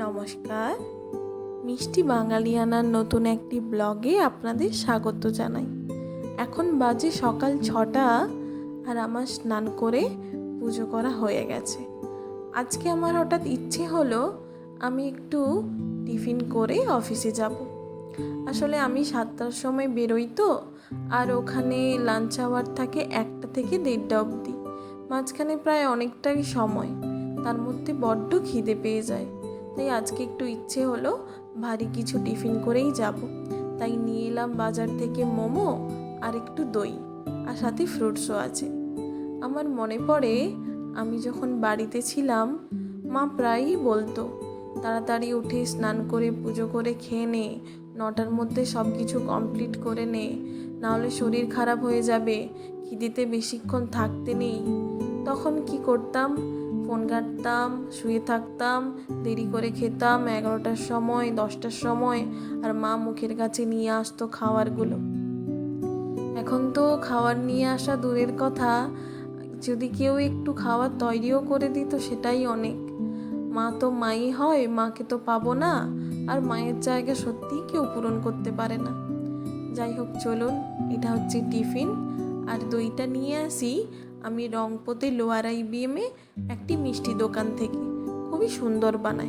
নমস্কার। মিষ্টি বাঙালিয়ানার নতুন একটি ব্লগে আপনাদের স্বাগত জানাই। এখন বাজে সকাল ছটা আর আমার স্নান করে পুজো করা হয়ে গেছে। আজকে আমার হঠাৎ ইচ্ছে হলো আমি একটু টিফিন করে অফিসে যাব। আসলে আমি সাতটার সময় বেরোই তো, আর ওখানে লাঞ্চ আওয়ার থাকে একটা থেকে দেড়টা অবধি। মাঝখানে প্রায় অনেকটাই সময়, তার মধ্যে বড্ড খিদে পেয়ে যায়। তাই আজকে একটু ইচ্ছে হলো ভারী কিছু টিফিন করেই যাব। তাই নিয়ে এলাম বাজার থেকে মোমো আর একটু দই আর সাথে ফ্রুটসও আছে। আমার মনে পড়ে আমি যখন বাড়িতে ছিলাম, মা প্রায়ই বলতো, তাড়াতাড়ি উঠে স্নান করে পুজো করে খেয়ে নে, নটার মধ্যে সব কিছু কমপ্লিট করে নে, নাহলে শরীর খারাপ হয়ে যাবে, খিদেতে বেশিক্ষণ থাকতে নেই। তখন কি করতাম ফোন ঘাঁটতাম, শুয়ে থাকতাম, দেরি করে খেতাম, এগারোটার সময়, দশটার সময়, আর মা মুখের কাছে নিয়ে আসতো খাবারগুলো। এখন তো খাবার নিয়ে আসা দূরের কথা, যদি কেউ একটু খাবার তৈরিও করে দিত সেটাই অনেক। মা তো মাই হয়, মাকে তো পাবো না, আর মায়ের জায়গা সত্যিই কেউ পূরণ করতে পারে না। যাই হোক, চলুন, এটা হচ্ছে টিফিন, আর দইটা নিয়ে আসি। আমি রংপতে লোয়ার আই আইবিএমে একটি মিষ্টি দোকান থেকে খুবই সুন্দর বানায়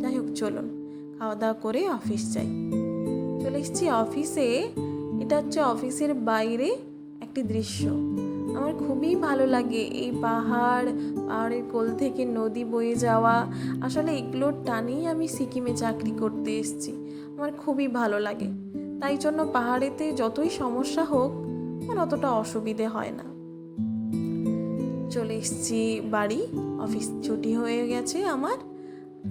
যাই হোক, চলুন, খাওয়া দাওয়া করে অফিস যাই। চলে এসেছি অফিসে। এটা হচ্ছে অফিসের বাইরে একটি দৃশ্য। আমার খুবই ভালো লাগে এই পাহাড়, পাহাড়ের কোল থেকে নদী বয়ে যাওয়া। আসলে এগুলোর টানেই আমি সিকিমে চাকরি করতে এসেছি। আমার খুবই ভালো লাগে। তাই জন্য পাহাড়েতে যতই সমস্যা হোক, আমার অতটা অসুবিধে হয় না। চলে এসেছি বাড়ি। অফিস ছুটি হয়ে গেছে আমার।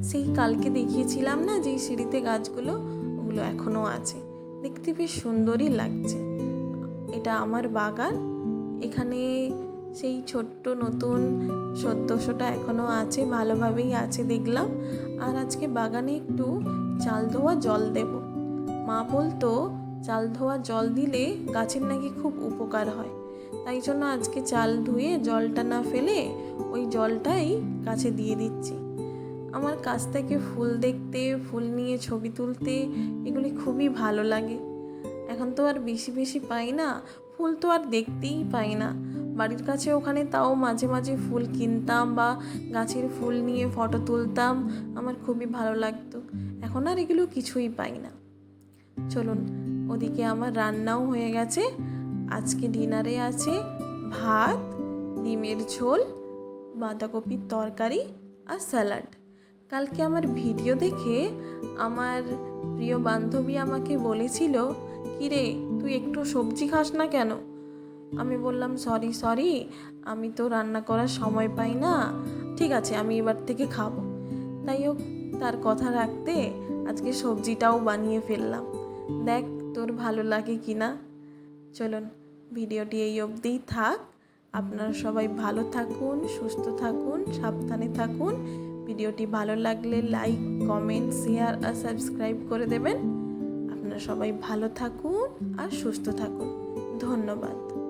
সেই কালকে দেখিয়েছিলাম না যেই সিঁড়িতে গাছগুলো, ওগুলো এখনও আছে। দেখতে বেশ সুন্দরই লাগছে। এটা আমার বাগান। এখানে সেই ছোট্ট নতুন সদ্যশোটা এখনও আছে, ভালোভাবেই আছে দেখলাম। আর আজকে বাগানে একটু চাল ধোয়া জল দেব। মা বলতো, চাল ধোয়া জল দিলে গাছের নাকি খুব উপকার হয়। তাই জন্য আজকে চাল ধুয়ে জলটা না ফেলে ওই জলটাই গাছে দিয়ে দিচ্ছি। আমার কাছ থেকে ফুল দেখতে, ফুল নিয়ে ছবি তুলতে এগুলি খুবই ভালো লাগে। এখন তো আর বেশি বেশি পাই না, ফুল তো আর দেখতেই পাই না। বাড়ির কাছে ওখানে তাও মাঝে মাঝে ফুল কিনতাম বা গাছের ফুল নিয়ে ফটো তুলতাম, আমার খুবই ভালো লাগতো। এখন আর এগুলো কিছুই পাই না। চলুন, ওদিকে আমার রান্নাও হয়ে গেছে। আজকে ডিনারে আছে ভাত, ডিমের ঝোল, বাঁধাকপির তরকারি আর স্যালাড। কালকে আমার ভিডিও দেখে আমার প্রিয় বান্ধবী আমাকে বলেছিল, কিরে, তুই একটু সবজি খাস না কেন? আমি বললাম, সরি সরি, আমি তো রান্না করার সময় পাই না। ঠিক আছে, আমি এবার থেকে খাব। তাই হোক, তার কথা রাখতে আজকে সবজিটাও বানিয়ে ফেললাম। দেখ, তোর ভালো লাগে কি না চলুন। ভিডিওটি এই অবধিই থাক। আপনারা সবাই ভালো থাকুন, সুস্থ থাকুন, সাবধানে থাকুন। ভিডিওটি ভালো লাগলে লাইক, কমেন্ট, শেয়ার আর সাবস্ক্রাইব করে দেবেন। আপনারা সবাই ভালো থাকুন আর সুস্থ থাকুন। ধন্যবাদ।